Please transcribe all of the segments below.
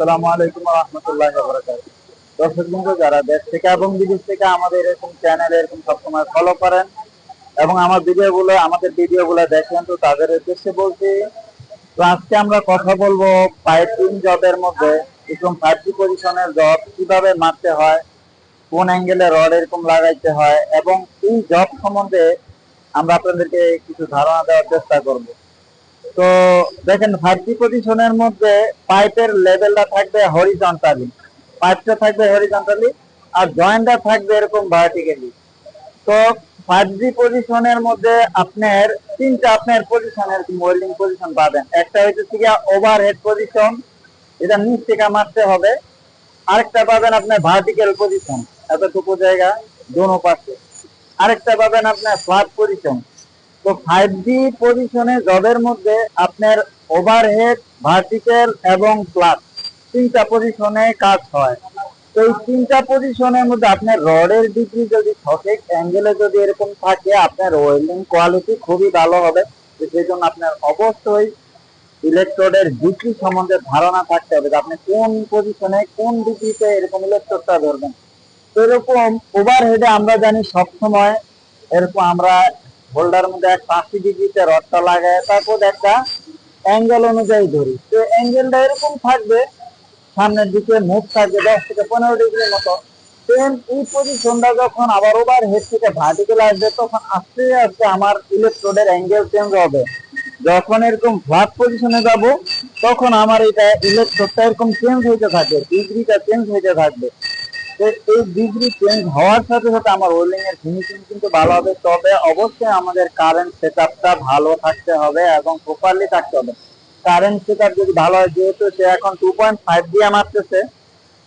আসসালামু আলাইকুম রহমতুল্লাহ দর্শক বন্ধু, যারা দেশ থেকে এবং বিদেশ থেকে আমাদের এরকম চ্যানেল এরকম সবসময় ফলো করেন এবং আমার আমাদের দেখেন, তো তাদের উদ্দেশ্যে বলছি, তো আজকে আমরা কথা বলব পাইপিং জবের মধ্যে, এরকম ফাইভ জি পজিশনের জব কীভাবে মারতে হয়, কোন অ্যাঙ্গেলে রড এরকম লাগাইতে হয়, এবং এই জব সম্বন্ধে আমরা আপনাদেরকে কিছু ধারণা দেওয়ার চেষ্টা করব। তো দেখেন ভার্টি পজিশনের মধ্যে পাইপের লেভেলটা থাকবে হরিজন্টালি পাইপটা থাকবে হরিজন্টালি আর জয়েন্টটা থাকবে এরকম ভার্টিক্যালি তো ফাইভ পজিশনের মধ্যে আপনার তিনটা আপনার পজিশনের ওয়েল্ডিং পজিশন পাবেন। একটা হচ্ছে কি ওভার হেড পজিশন এটা নিচ থেকে মারতে হবে। আরেকটা পাবেন আপনার ভার্টিক্যাল পজিশন এতটুকু জায়গা, দোনো পাশে। আরেকটা পাবেন আপনার ফ্ল্যাট পজিশন তো ফাইভ জি পজিশনে জবের মধ্যে আপনার ওভারহেড ভার্টিক্যাল এবং ফ্ল্যাট তিনটা পজিশনে কাজ হয়। তো এই তিনটা পজিশনের মধ্যে আপনার রডের ডিগ্রি যদি সঠিক অ্যাঙ্গেলে যদি এরকম থাকে, আপনার ওয়েল্ডিং কোয়ালিটি খুবই ভালো হবে। তো সেই জন্য আপনার অবশ্যই ইলেকট্রোডের ডিগ্রি সম্বন্ধে ধারণা থাকতে হবে আপনি কোন পজিশনে কোন ডিগ্রিতে এরকম ইলেকট্রোডটা ধরবেন। তো এরকম ওভারহেডে আমরা জানি সবসময় এরকম আমরা হোল্ডার মধ্যে এক আশি ডিগ্রিতে রডটা লাগায়, তারপর একটা অ্যাঙ্গেল অনুযায়ী ধরি। তো অ্যাঙ্গেলটা এরকম থাকবে, সামনের দিকে মুখ থাকবে দশ থেকে পনেরো ডিগ্রি মতো। সেম এই পজিশনটা যখন আবার ওভার হেড থেকে ভার্টিক্যাল আসবে, তখন আস্তে আস্তে আমার ইলেকট্রোডের অ্যাঙ্গেল চেঞ্জ হবে। যখন এরকম ফ্ল্যাট পজিশনে যাব, তখন আমার এটা ইলেকট্রোডটা এরকম চেঞ্জ হইতে থাকবে, ডিগ্রিটা চেঞ্জ হইতে থাকবে। এই ডিগ্রি চেঞ্জ হওয়ার সাথে সাথে আমার ওয়েল্ডিং এর ফিনিশিং কিন্তু ভালো হবে। তবে অবশ্যই আমাদের কারেন্ট সেটআপটা ভালো থাকতে হবে এবং প্রপারলি থাকতে হবে। কারেন্ট সেটআপ যদি ভালো হয়, যেহেতু সে এখন টু পয়েন্ট ফাইভ দিয়ে মারতেছে,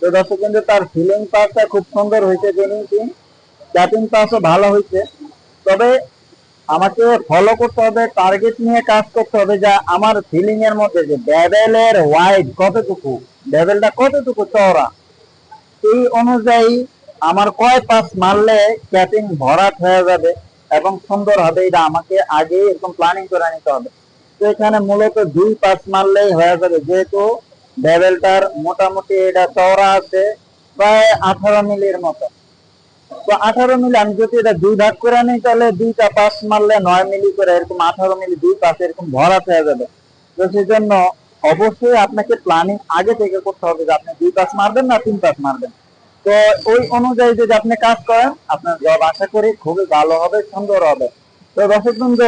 তো দর্শক কিন্তু তার ফিলিং পাসটা খুব সুন্দর হয়েছে ফিনিশিং ক্যাপিং পাসও ভালো হয়েছে। তবে আমাকে ফলো করতে হবে টার্গেট নিয়ে কাজ করতে হবে যা আমার ফিলিং এর মধ্যে যে ডেভেলের ওয়াইড কতটুকু ডেভেলটা কতটুকু চওড়া। এই অনুযায়ী আমার কয় পাস মারলে ক্যাপিং ভরাট হয়ে যাবে এবং সুন্দর হবে, এটা আমাকে আগে এরকম প্ল্যানিং করে নিতে হবে। তো এখানে মূলত দুই পাস মারলেই হয়ে যাবে, যেহেতু লেভেলটার মোটামুটি এটা চওড়া আছে, প্রায় আঠারো মিলির মতো। তো আঠারো মিলি, আমি যদি এটা দুই ভাগ করে নিই, তাহলে দুইটা পাস মারলে নয় মিলি করে এরকম আঠারো মিলি দুই পাস এরকম ভরাট হয়ে যাবে। তো সেই জন্য অবশ্যই আপনাকে প্ল্যানিং আগে থেকে করতে হবে যে আপনি দুই পাস মারবেন না তিন পাস মারবেন। তো ওই অনুযায়ী যদি আপনি কাজ করেন, আপনার জব আশা করি খুবই ভালো হবে, সুন্দর হবে। তো দর্শক বৃন্দ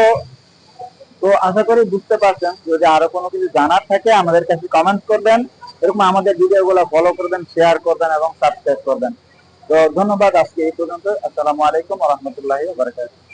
তো আশা করি বুঝতে পারছেন, যদি আরও কোনো কিছু জানার থাকে, আমাদের কাছে কমেন্ট করবেন, এরকম আমাদের ভিডিও গুলো ফলো করবেন শেয়ার করবেন এবং সাবস্ক্রাইব করবেন। তো ধন্যবাদ আজকে এই পর্যন্ত। আসসালামু আলাইকুম রহমতুল্লাহ বারকাতুহ।